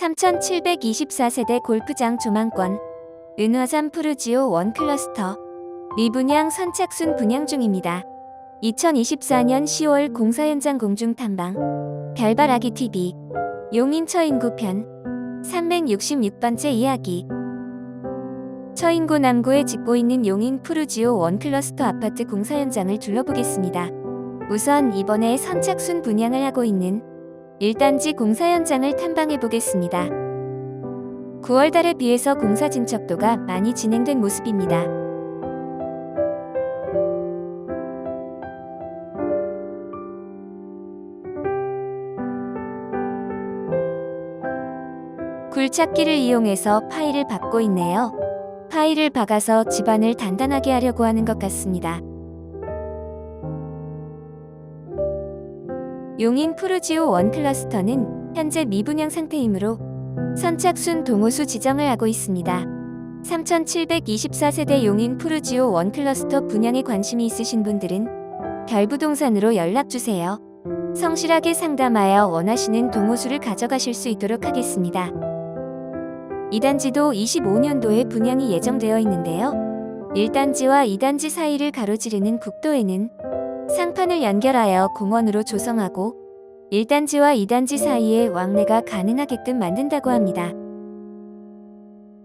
3724세대 골프장 조망권 은화산 푸르지오 원 클러스터 미분양 선착순 분양 중입니다. 2024년 10월 공사 현장 공중 탐방 별바라기 TV 용인 처 인구 편 366번째 이야기 처인구 남구에 짓고 있는 용인 푸르지오 원 클러스터 아파트 공사 현장을 둘러보겠습니다. 우선 이번에 선착순 분양을 하고 있는 1단지 공사 현장을 탐방해 보겠습니다. 9월 달에 비해서 공사 진척도가 많이 진행된 모습입니다. 굴착기를 이용해서 파일을 박고 있네요. 파일을 박아서 집안을 단단하게 하려고 하는 것 같습니다. 용인 푸르지오 원 클러스터는 현재 미분양 상태이므로 선착순 동호수 지정을 하고 있습니다. 3724세대 용인 푸르지오 원 클러스터 분양에 관심이 있으신 분들은 별부동산으로 연락주세요. 성실하게 상담하여 원하시는 동호수를 가져가실 수 있도록 하겠습니다. 이단지도 25년도에 분양이 예정되어 있는데요. 1단지와 2단지 사이를 가로지르는 국도에는 상판을 연결하여 공원으로 조성하고 1단지와 2단지 사이에 왕래가 가능하게끔 만든다고 합니다.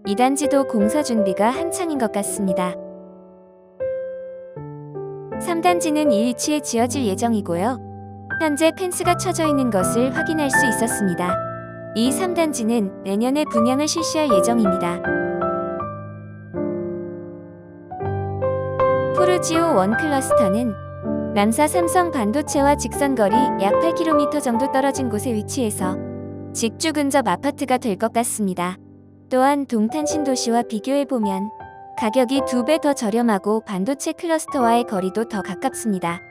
2단지도 공사 준비가 한창인 것 같습니다. 3단지는 이 위치에 지어질 예정이고요. 현재 펜스가 쳐져 있는 것을 확인할 수 있었습니다. 이 3단지는 내년에 분양을 실시할 예정입니다. 푸르지오 원 클러스터는 남사 삼성 반도체와 직선거리 약 8km 정도 떨어진 곳에 위치해서 직주 근접 아파트가 될 것 같습니다. 또한 동탄 신도시와 비교해보면 가격이 두 배 더 저렴하고 반도체 클러스터와의 거리도 더 가깝습니다.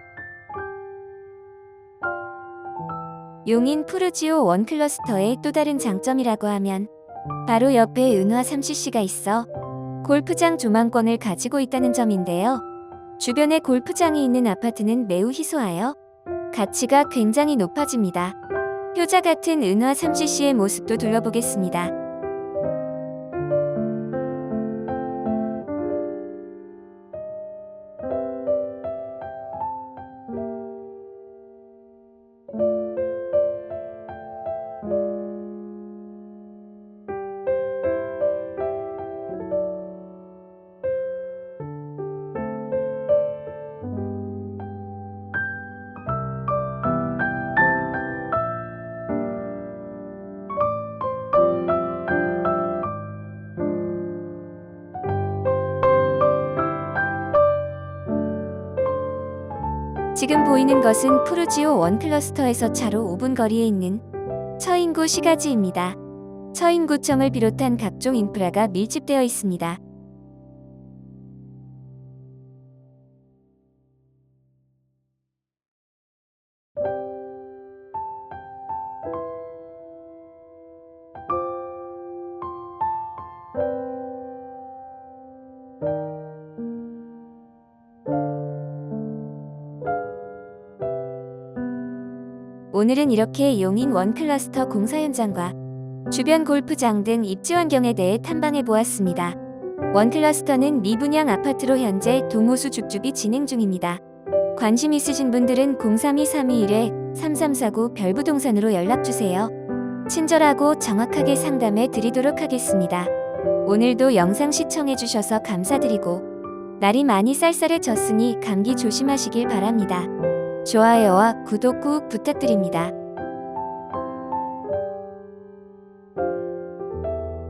용인 푸르지오 원 클러스터의 또 다른 장점이라고 하면 바로 옆에 은화 3CC가 있어 골프장 조망권을 가지고 있다는 점인데요. 주변에 골프장이 있는 아파트는 매우 희소하여 가치가 굉장히 높아집니다. 효자 같은 은화 3CC의 모습도 둘러보겠습니다. 지금 보이는 것은 푸르지오 원 클러스터에서 차로 5분 거리에 있는 처인구 시가지입니다. 처인구청을 비롯한 각종 인프라가 밀집되어 있습니다. 오늘은 이렇게 용인 원 클러스터 공사 현장과 주변 골프장 등 입지 환경에 대해 탐방해 보았습니다. 원 클러스터는 미분양 아파트로 현재 동호수 줍줍이 진행 중입니다. 관심 있으신 분들은 032-321-3349 별부동산으로 연락주세요. 친절하고 정확하게 상담해 드리도록 하겠습니다. 오늘도 영상 시청해 주셔서 감사드리고 날이 많이 쌀쌀해졌으니 감기 조심하시길 바랍니다. 좋아요와 구독 꾹 부탁드립니다.